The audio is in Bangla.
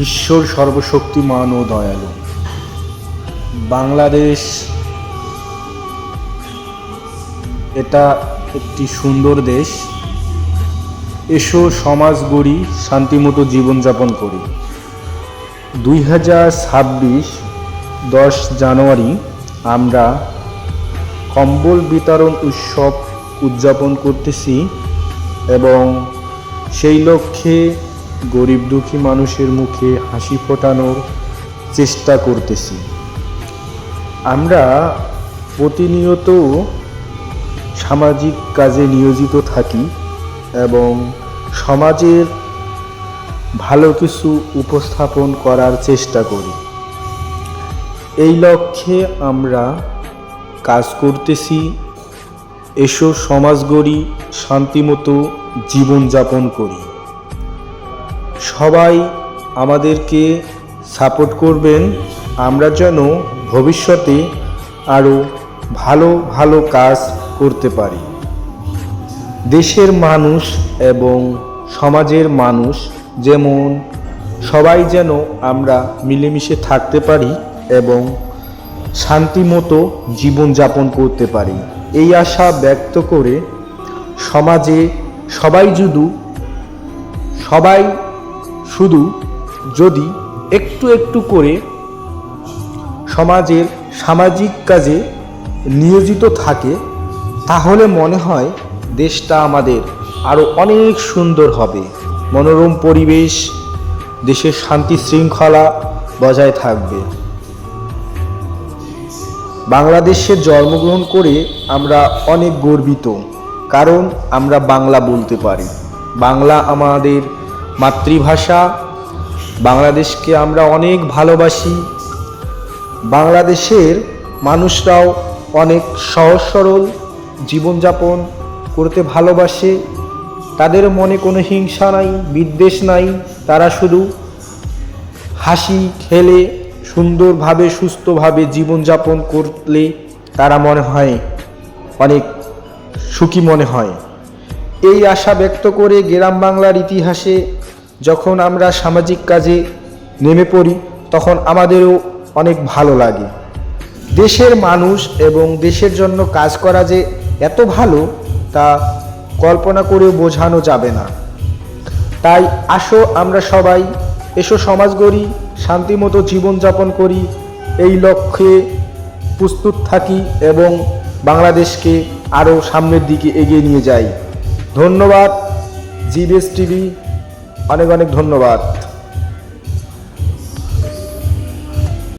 ঈশ্বর সর্বশক্তিমান ও দয়ালু। বাংলাদেশ এটা একটি সুন্দর দেশ। এসো সমাজ গড়ি, শান্তিমতো জীবনযাপন করি। দুই হাজার ছাব্বিশ দশ জানুয়ারি আমরা কম্বল বিতরণ উৎসব উদযাপন করতেছি এবং সেই লক্ষ্যে গরিব দুঃখী মানুষের মুখে হাসি ফোটানোর চেষ্টা করতেছি। আমরা প্রতিনিয়ত সামাজিক কাজে নিয়োজিত থাকি এবং সমাজের ভালো কিছু উপস্থাপন করার চেষ্টা করি। এই লক্ষ্যে আমরা কাজ করতেছি। এসো সমাজ গড়ি, শান্তিমতো জীবনযাপন করি। সবাই আমাদেরকে সাপোর্ট করবেন। আমরা যেন ভবিষ্যতে আরও ভালো ভালো কাজ করতে পারি। দেশের মানুষ এবং সমাজের মানুষ যেমন, সবাই যেন আমরা মিলেমিশে থাকতে পারি এবং শান্তিমতো জীবনযাপন করতে পারি। এই আশা ব্যক্ত করে সমাজে সবাই যদি সবাই শুধু যদি একটু একটু করে সমাজের সামাজিক কাজে নিয়োজিত থাকে, তাহলে মনে হয় দেশটা আমাদের আরও অনেক সুন্দর হবে। মনোরম পরিবেশ, দেশের শান্তি শৃঙ্খলা বজায় থাকবে। বাংলাদেশে জন্মগ্রহণ করে আমরা অনেক গর্বিত, কারণ আমরা বাংলা বলতে পারি। বাংলা আমাদের মাতৃভাষা, বাংলাদেশকে আমরা অনেক ভালোবাসি। বাংলাদেশের মানুষরাও অনেক সহজ সরল জীবনযাপন করতে ভালোবাসে। তাদের মনে কোনো হিংসা নাই, বিদ্বেষ নাই। তারা শুধু হাসি খেলে, সুন্দরভাবে, সুস্থভাবে জীবনযাপন করলে তারা মনে হয় অনেক সুখী মনে হয়। এই আশা ব্যক্ত করে গ্রাম বাংলার ইতিহাসে যখন আমরা সামাজিক কাজে নেমে পড়ি, তখন আমাদেরও অনেক ভালো লাগে। দেশের মানুষ এবং দেশের জন্য কাজ করা যে এত ভালো, তা কল্পনা করেও বোঝানো যাবে না। তাই আসো আমরা সবাই, এসো সমাজ গড়ি শান্তিমতো জীবনযাপন করি, এই লক্ষ্যে প্রস্তুত থাকি এবং বাংলাদেশকে আরও সামনের দিকে এগিয়ে নিয়ে যাই। ধন্যবাদ, জিবিএস টিভি। অনেক অনেক ধন্যবাদ।